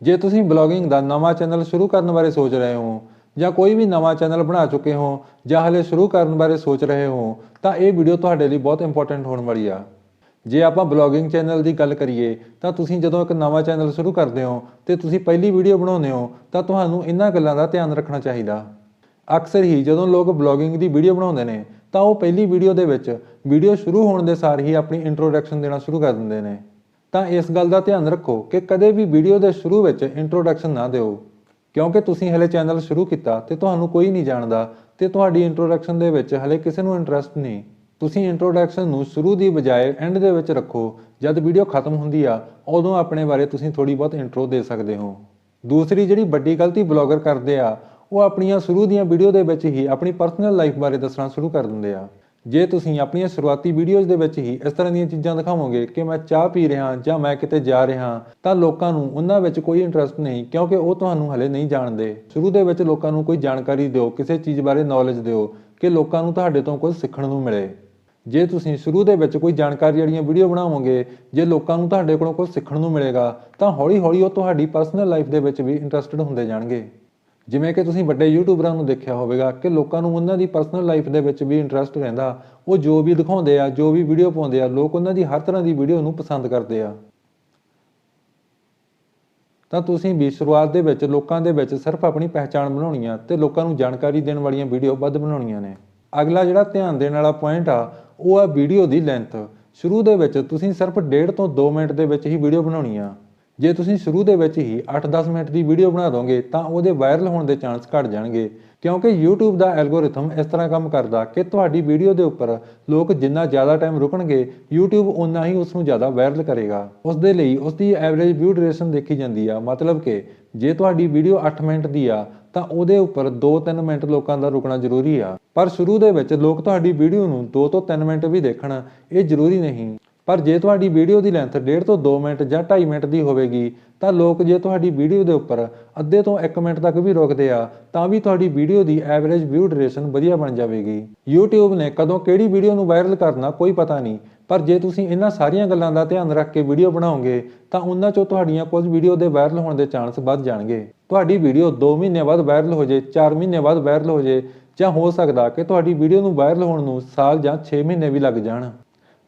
ਜੇ ਤੁਸੀਂ ਬਲੌਗਿੰਗ ਦਾ ਨਵਾਂ ਚੈਨਲ ਸ਼ੁਰੂ ਕਰਨ ਬਾਰੇ ਸੋਚ ਰਹੇ ਹੋ, ਜਾਂ ਕੋਈ ਵੀ ਨਵਾਂ ਚੈਨਲ ਬਣਾ ਚੁੱਕੇ ਹੋ, ਜਾਂ ਹਲੇ ਸ਼ੁਰੂ ਕਰਨ ਬਾਰੇ ਸੋਚ ਰਹੇ ਹੋ, ਤਾਂ ਇਹ ਵੀਡੀਓ ਤੁਹਾਡੇ ਲਈ ਬਹੁਤ ਇੰਪੋਰਟੈਂਟ ਹੋਣ ਵਾਲੀ ਆ। ਜੇ ਆਪਾਂ ਬਲੌਗਿੰਗ ਚੈਨਲ ਦੀ ਗੱਲ ਕਰੀਏ, ਤਾਂ ਤੁਸੀਂ ਜਦੋਂ ਇੱਕ ਨਵਾਂ ਚੈਨਲ ਸ਼ੁਰੂ ਕਰਦੇ ਹੋ ਤੇ ਤੁਸੀਂ ਪਹਿਲੀ ਵੀਡੀਓ ਬਣਾਉਂਦੇ ਹੋ, ਤਾਂ ਤੁਹਾਨੂੰ ਇਹਨਾਂ ਗੱਲਾਂ ਦਾ ਧਿਆਨ ਰੱਖਣਾ ਚਾਹੀਦਾ। ਅਕਸਰ ਹੀ ਜਦੋਂ ਲੋਕ ਬਲੌਗਿੰਗ ਦੀ ਵੀਡੀਓ ਬਣਾਉਂਦੇ ਨੇ, ਤਾਂ ਉਹ ਪਹਿਲੀ ਵੀਡੀਓ ਦੇ ਵਿੱਚ ਵੀਡੀਓ ਸ਼ੁਰੂ ਹੋਣ ਦੇ ਸਾਰ ਹੀ ਆਪਣੀ ਇੰਟਰੋਡਕਸ਼ਨ ਦੇਣਾ ਸ਼ੁਰੂ ਕਰ ਦਿੰਦੇ ਨੇ। ਤਾਂ ਇਸ ਗੱਲ ਦਾ ਧਿਆਨ ਰੱਖੋ ਕਿ ਕਦੇ ਵੀ ਵੀਡੀਓ ਦੇ ਸ਼ੁਰੂ ਵਿੱਚ ਇੰਟਰੋਡਕਸ਼ਨ ਨਾ ਦਿਓ। ਕਿਉਂਕਿ ਤੁਸੀਂ ਹਲੇ ਚੈਨਲ ਸ਼ੁਰੂ ਕੀਤਾ ਤੇ ਤੁਹਾਨੂੰ ਕੋਈ ਨਹੀਂ ਜਾਣਦਾ ਤੇ ਤੁਹਾਡੀ ਇੰਟਰੋਡਕਸ਼ਨ ਦੇ ਵਿੱਚ ਹਲੇ ਕਿਸੇ ਨੂੰ ਇੰਟਰਸਟ ਨਹੀਂ। ਤੁਸੀਂ ਇੰਟਰੋਡਕਸ਼ਨ ਨੂੰ ਸ਼ੁਰੂ ਦੀ ਬਜਾਏ ਐਂਡ ਦੇ ਵਿੱਚ ਰੱਖੋ। ਜਦ ਵੀਡੀਓ ਖਤਮ ਹੁੰਦੀ ਆ, ਉਦੋਂ ਆਪਣੇ ਬਾਰੇ ਤੁਸੀਂ ਥੋੜੀ ਬਹੁਤ ਇੰਟਰੋ ਦੇ ਸਕਦੇ ਹੋ। ਦੂਸਰੀ ਜਿਹੜੀ ਵੱਡੀ ਗਲਤੀ ਬਲੌਗਰ ਕਰਦੇ ਆ, ਉਹ ਆਪਣੀਆਂ ਸ਼ੁਰੂ ਦੀਆਂ ਵੀਡੀਓ ਦੇ ਵਿੱਚ ਹੀ ਆਪਣੀ ਪਰਸਨਲ ਲਾਈਫ ਬਾਰੇ ਦੱਸਣਾ ਸ਼ੁਰੂ ਕਰ ਦਿੰਦੇ ਆ। ਜੇ ਤੁਸੀਂ ਆਪਣੀਆਂ ਸ਼ੁਰੂਆਤੀ ਵੀਡੀਓਜ਼ ਦੇ ਵਿੱਚ ਹੀ ਇਸ ਤਰ੍ਹਾਂ ਦੀਆਂ ਚੀਜ਼ਾਂ ਦਿਖਾਵੋਗੇ ਕਿ ਮੈਂ ਚਾਹ ਪੀ ਰਿਹਾ ਜਾਂ ਮੈਂ ਕਿਤੇ ਜਾ ਰਿਹਾ ਤਾਂ ਲੋਕਾਂ ਨੂੰ ਉਹਨਾਂ ਵਿੱਚ ਕੋਈ ਇੰਟਰਸਟ ਨਹੀਂ, ਕਿਉਂਕਿ ਉਹ ਤੁਹਾਨੂੰ ਹਲੇ ਨਹੀਂ ਜਾਣਦੇ। ਸ਼ੁਰੂ ਦੇ ਵਿੱਚ ਲੋਕਾਂ ਨੂੰ ਕੋਈ ਜਾਣਕਾਰੀ ਦਿਓ, ਕਿਸੇ ਚੀਜ਼ ਬਾਰੇ ਨੌਲੇਜ ਦਿਓ ਕਿ ਲੋਕਾਂ ਨੂੰ ਤੁਹਾਡੇ ਤੋਂ ਕੁਝ ਸਿੱਖਣ ਨੂੰ ਮਿਲੇ। ਜੇ ਤੁਸੀਂ ਸ਼ੁਰੂ ਦੇ ਵਿੱਚ ਕੋਈ ਜਾਣਕਾਰੀ ਵਾਲੀਆਂ ਵੀਡੀਓ ਬਣਾਵੋਗੇ, ਜੇ ਲੋਕਾਂ ਨੂੰ ਤੁਹਾਡੇ ਕੋਲੋਂ ਕੁਝ ਸਿੱਖਣ ਨੂੰ ਮਿਲੇਗਾ, ਤਾਂ ਹੌਲੀ-ਹੌਲੀ ਉਹ ਤੁਹਾਡੀ ਪਰਸਨਲ ਲਾਈਫ ਦੇ ਵਿੱਚ ਵੀ ਇੰਟਰਸਟਿਡ ਹੁੰਦੇ ਜਾਣਗੇ। ਜਿਵੇਂ ਕਿ ਤੁਸੀਂ ਵੱਡੇ ਯੂਟਿਊਬਰਾਂ ਨੂੰ ਦੇਖਿਆ ਹੋਵੇਗਾ ਕਿ ਲੋਕਾਂ ਨੂੰ ਉਹਨਾਂ ਦੀ ਪਰਸਨਲ ਲਾਈਫ ਦੇ ਵਿੱਚ ਵੀ ਇੰਟਰਸਟ ਰਹਿੰਦਾ, ਉਹ ਜੋ ਵੀ ਦਿਖਾਉਂਦੇ ਆ, ਜੋ ਵੀ ਵੀਡੀਓ ਪਾਉਂਦੇ ਆ, ਲੋਕ ਉਹਨਾਂ ਦੀ ਹਰ ਤਰ੍ਹਾਂ ਦੀ ਵੀਡੀਓ ਨੂੰ ਪਸੰਦ ਕਰਦੇ ਆ। ਤਾਂ ਤੁਸੀਂ ਵੀ ਸ਼ੁਰੂਆਤ ਦੇ ਵਿੱਚ ਲੋਕਾਂ ਦੇ ਵਿੱਚ ਸਿਰਫ ਆਪਣੀ ਪਹਿਚਾਣ ਬਣਾਉਣੀ ਆ ਤੇ ਲੋਕਾਂ ਨੂੰ ਜਾਣਕਾਰੀ ਦੇਣ ਵਾਲੀਆਂ ਵੀਡੀਓ ਵੱਧ ਬਣਾਉਣੀਆਂ ਨੇ। ਅਗਲਾ ਜਿਹੜਾ ਧਿਆਨ ਦੇਣ ਵਾਲਾ ਪੁਆਇੰਟ ਆ, ਉਹ ਆ ਵੀਡੀਓ ਦੀ ਲੈਂਥ ਸ਼ੁਰੂ ਦੇ ਵਿੱਚ ਤੁਸੀਂ ਸਿਰਫ 1.5 ਤੋਂ 2 ਮਿੰਟ ਦੇ ਵਿੱਚ ਹੀ ਵੀਡੀਓ ਬਣਾਉਣੀ ਆ। ਜੇ ਤੁਸੀਂ ਸ਼ੁਰੂ ਦੇ ਵਿੱਚ ਹੀ 8-10 ਮਿੰਟ ਦੀ ਵੀਡੀਓ ਬਣਾ ਦੋਗੇ, ਤਾਂ ਉਹਦੇ ਵਾਇਰਲ ਹੋਣ ਦੇ ਚਾਂਸ ਘਟ ਜਾਣਗੇ। ਕਿਉਂਕਿ YouTube ਦਾ ਐਲਗੋਰਿਥਮ ਇਸ ਤਰ੍ਹਾਂ ਕੰਮ ਕਰਦਾ ਕਿ ਤੁਹਾਡੀ ਵੀਡੀਓ ਦੇ ਉੱਪਰ ਲੋਕ ਜਿੰਨਾ ਜ਼ਿਆਦਾ ਟਾਈਮ ਰੁਕਣਗੇ, YouTube ਉਨਾ ਹੀ ਉਸ ਨੂੰ ਜ਼ਿਆਦਾ ਵਾਇਰਲ ਕਰੇਗਾ। ਉਸ ਦੇ ਲਈ ਉਸ ਦੀ ਐਵਰੇਜ ਵਿਊ ਡਿਊਰੇਸ਼ਨ ਦੇਖੀ ਜਾਂਦੀ ਆ। ਮਤਲਬ ਕਿ ਜੇ ਤੁਹਾਡੀ ਵੀਡੀਓ 8 ਮਿੰਟ ਦੀ ਆ, ਤਾਂ ਉਹਦੇ ਉੱਪਰ 2-3 ਮਿੰਟ ਲੋਕਾਂ ਦਾ ਰੁਕਣਾ ਜ਼ਰੂਰੀ ਆ। ਪਰ ਸ਼ੁਰੂ ਦੇ ਵਿੱਚ ਲੋਕ ਤੁਹਾਡੀ ਵੀਡੀਓ ਨੂੰ 2 ਤੋਂ 3 ਮਿੰਟ ਵੀ ਦੇਖਣ, ਇਹ ਜ਼ਰੂਰੀ ਨਹੀਂ। ਪਰ ਜੇ ਤੁਹਾਡੀ ਵੀਡੀਓ ਦੀ ਲੈਂਥ 1.5 ਤੋਂ 2 ਮਿੰਟ ਜਾਂ 2.5 ਮਿੰਟ ਦੀ ਹੋਵੇਗੀ, ਤਾਂ ਲੋਕ ਜੇ ਤੁਹਾਡੀ ਵੀਡੀਓ ਦੇ ਉੱਪਰ ਅੱਧੇ ਤੋਂ 1 ਮਿੰਟ ਤੱਕ ਵੀ ਰੋਕਦੇ ਆ, ਤਾਂ ਵੀ ਤੁਹਾਡੀ ਵੀਡੀਓ ਦੀ ਐਵਰੇਜ ਵਿਊ ਡਿਊਰੇਸ਼ਨ ਵਧੀਆ ਬਣ ਜਾਵੇਗੀ। YouTube ਨੇ ਕਦੋਂ ਕਿਹੜੀ ਵੀਡੀਓ ਨੂੰ ਵਾਇਰਲ ਕਰਨਾ ਕੋਈ ਪਤਾ ਨਹੀਂ, ਪਰ ਜੇ ਤੁਸੀਂ ਇਹਨਾਂ ਸਾਰੀਆਂ ਗੱਲਾਂ ਦਾ ਧਿਆਨ ਰੱਖ ਕੇ ਵੀਡੀਓ ਬਣਾਓਗੇ, ਤਾਂ ਉਹਨਾਂ ਚੋਂ ਤੁਹਾਡੀਆਂ ਕੁਝ ਵੀਡੀਓ ਦੇ ਵਾਇਰਲ ਹੋਣ ਦੇ ਚਾਂਸ ਵੱਧ ਜਾਣਗੇ। ਤੁਹਾਡੀ ਵੀਡੀਓ 2 ਮਹੀਨੇ ਬਾਅਦ ਵਾਇਰਲ ਹੋ ਜੇ 4 ਮਹੀਨੇ ਬਾਅਦ ਵਾਇਰਲ ਹੋ ਜੇ, ਜਾਂ ਹੋ ਸਕਦਾ ਕਿ ਤੁਹਾਡੀ ਵੀਡੀਓ ਨੂੰ ਵਾਇਰਲ ਹੋਣ ਨੂੰ ਸਾਲ ਜਾਂ 6 ਮਹੀਨੇ ਵੀ ਲੱਗ ਜਾਣ।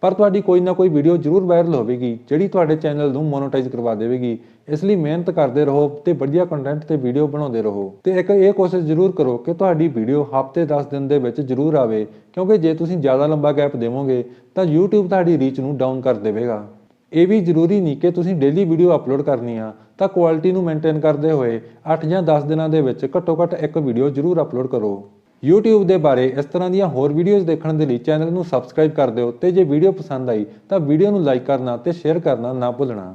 ਪਰ ਤੁਹਾਡੀ ਕੋਈ ਨਾ ਕੋਈ ਵੀਡੀਓ ਜ਼ਰੂਰ ਵਾਇਰਲ ਹੋਵੇਗੀ, ਜਿਹੜੀ ਤੁਹਾਡੇ ਚੈਨਲ ਨੂੰ ਮੋਨੋਟਾਈਜ਼ ਕਰਵਾ ਦੇਵੇਗੀ। ਇਸ ਲਈ ਮਿਹਨਤ ਕਰਦੇ ਰਹੋ ਤੇ ਵਧੀਆ ਕੰਟੈਂਟ ਤੇ ਵੀਡੀਓ ਬਣਾਉਂਦੇ ਰਹੋ। ਤੇ ਇੱਕ ਇਹ ਕੋਸ਼ਿਸ਼ ਜ਼ਰੂਰ ਕਰੋ ਕਿ ਤੁਹਾਡੀ ਵੀਡੀਓ ਹਫ਼ਤੇ 10 ਦਿਨ ਦੇ ਵਿੱਚ ਜ਼ਰੂਰ ਆਵੇ, ਕਿਉਂਕਿ ਜੇ ਤੁਸੀਂ ਜ਼ਿਆਦਾ ਲੰਬਾ ਗੈਪ ਦੇਵੋਗੇ, ਤਾਂ YouTube ਤੁਹਾਡੀ ਰੀਚ ਨੂੰ ਡਾਊਨ ਕਰ ਦੇਵੇਗਾ। ਇਹ ਵੀ ਜ਼ਰੂਰੀ ਨਹੀਂ ਕਿ ਤੁਸੀਂ ਡੇਲੀ ਵੀਡੀਓ ਅਪਲੋਡ ਕਰਨੀ ਆ, ਤਾਂ ਕੁਆਲਿਟੀ ਨੂੰ ਮੇਨਟੇਨ ਕਰਦੇ ਹੋਏ 8 ਜਾਂ 10 ਦਿਨਾਂ ਦੇ ਵਿੱਚ ਘੱਟੋ ਘੱਟ ਇੱਕ ਵੀਡੀਓ ਜ਼ਰੂਰ ਅਪਲੋਡ ਕਰੋ। YouTube ਦੇ ਬਾਰੇ ਇਸ ਤਰ੍ਹਾਂ ਦੀਆਂ ਹੋਰ ਵੀਡੀਓਜ਼ ਦੇਖਣ ਦੇ ਲਈ ਚੈਨਲ ਨੂੰ ਸਬਸਕ੍ਰਾਈਬ ਕਰ ਦਿਓ ਤੇ ਜੇ ਵੀਡੀਓ ਪਸੰਦ ਆਈ ਤਾਂ ਵੀਡੀਓ ਨੂੰ ਲਾਈਕ ਕਰਨਾ ਤੇ ਸ਼ੇਅਰ ਕਰਨਾ ਨਾ ਭੁੱਲਣਾ।